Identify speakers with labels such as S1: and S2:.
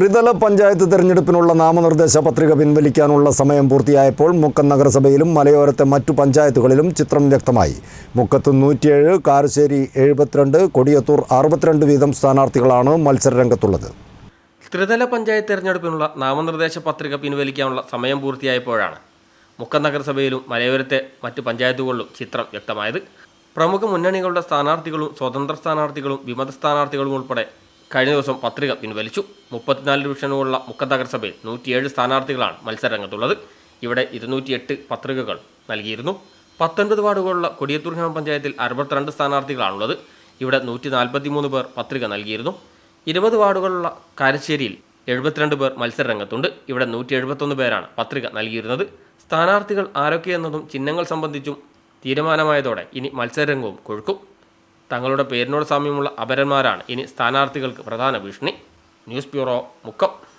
S1: ത്രിതല പഞ്ചായത്ത് തെരഞ്ഞെടുപ്പിനുള്ള നാമനിർദ്ദേശ പത്രിക പിൻവലിക്കാനുള്ള സമയം പൂർത്തിയായപ്പോൾ മുക്കം നഗരസഭയിലും മലയോരത്തെ മറ്റു പഞ്ചായത്തുകളിലും ചിത്രം വ്യക്തമായി. മുക്കത്ത് നൂറ്റിയേഴ് കാരശ്ശേരി എഴുപത്തിരണ്ട് കൊടിയത്തൂർ അറുപത്തിരണ്ട് വീതം സ്ഥാനാർത്ഥികളാണ് മത്സരരംഗത്തുള്ളത്.
S2: ത്രിതല പഞ്ചായത്ത് തെരഞ്ഞെടുപ്പിനുള്ള നാമനിർദ്ദേശ പത്രിക പിൻവലിക്കാനുള്ള സമയം പൂർത്തിയായപ്പോഴാണ് മുക്കം നഗരസഭയിലും മലയോരത്തെ മറ്റു പഞ്ചായത്തുകളിലും ചിത്രം വ്യക്തമായത്. പ്രമുഖ മുന്നണികളുടെ സ്ഥാനാർത്ഥികളും സ്വതന്ത്ര സ്ഥാനാർത്ഥികളും വിമത സ്ഥാനാർത്ഥികളും ഉൾപ്പെടെ കഴിഞ്ഞ ദിവസം പത്രിക പിൻവലിച്ചു. മുപ്പത്തിനാല് ഡിവിഷനുകളുള്ള മുക്കം നഗരസഭയിൽ നൂറ്റിയേഴ് സ്ഥാനാർത്ഥികളാണ് മത്സരരംഗത്തുള്ളത്. ഇവിടെ ഇരുന്നൂറ്റിയെട്ട് പത്രികകൾ നൽകിയിരുന്നു. പത്തൊൻപത് വാർഡുകളുള്ള കൊടിയത്തൂർ ഗ്രാമപഞ്ചായത്തിൽ അറുപത്തിരണ്ട് സ്ഥാനാർത്ഥികളാണുള്ളത്. ഇവിടെ നൂറ്റി നാൽപ്പത്തിമൂന്ന് പേർ പത്രിക നൽകിയിരുന്നു. ഇരുപത് വാർഡുകളുള്ള കാരശ്ശേരിയിൽ എഴുപത്തിരണ്ട് പേർ മത്സരരംഗത്തുണ്ട്. ഇവിടെ നൂറ്റി എഴുപത്തൊന്ന് പേരാണ് പത്രിക നൽകിയിരുന്നത്. സ്ഥാനാർത്ഥികൾ ആരൊക്കെയെന്നതും ചിഹ്നങ്ങൾ സംബന്ധിച്ചും തീരുമാനമായതോടെ ഇനി മത്സരരംഗവും കൊഴുക്കും. തങ്ങളുടെ പേരിനോട് സാമ്യമുള്ള അപരന്മാരാണ്. ഇനി സ്ഥാനാർത്ഥികൾക്ക് പ്രധാന ഭീഷണി. News bureau Mukkam.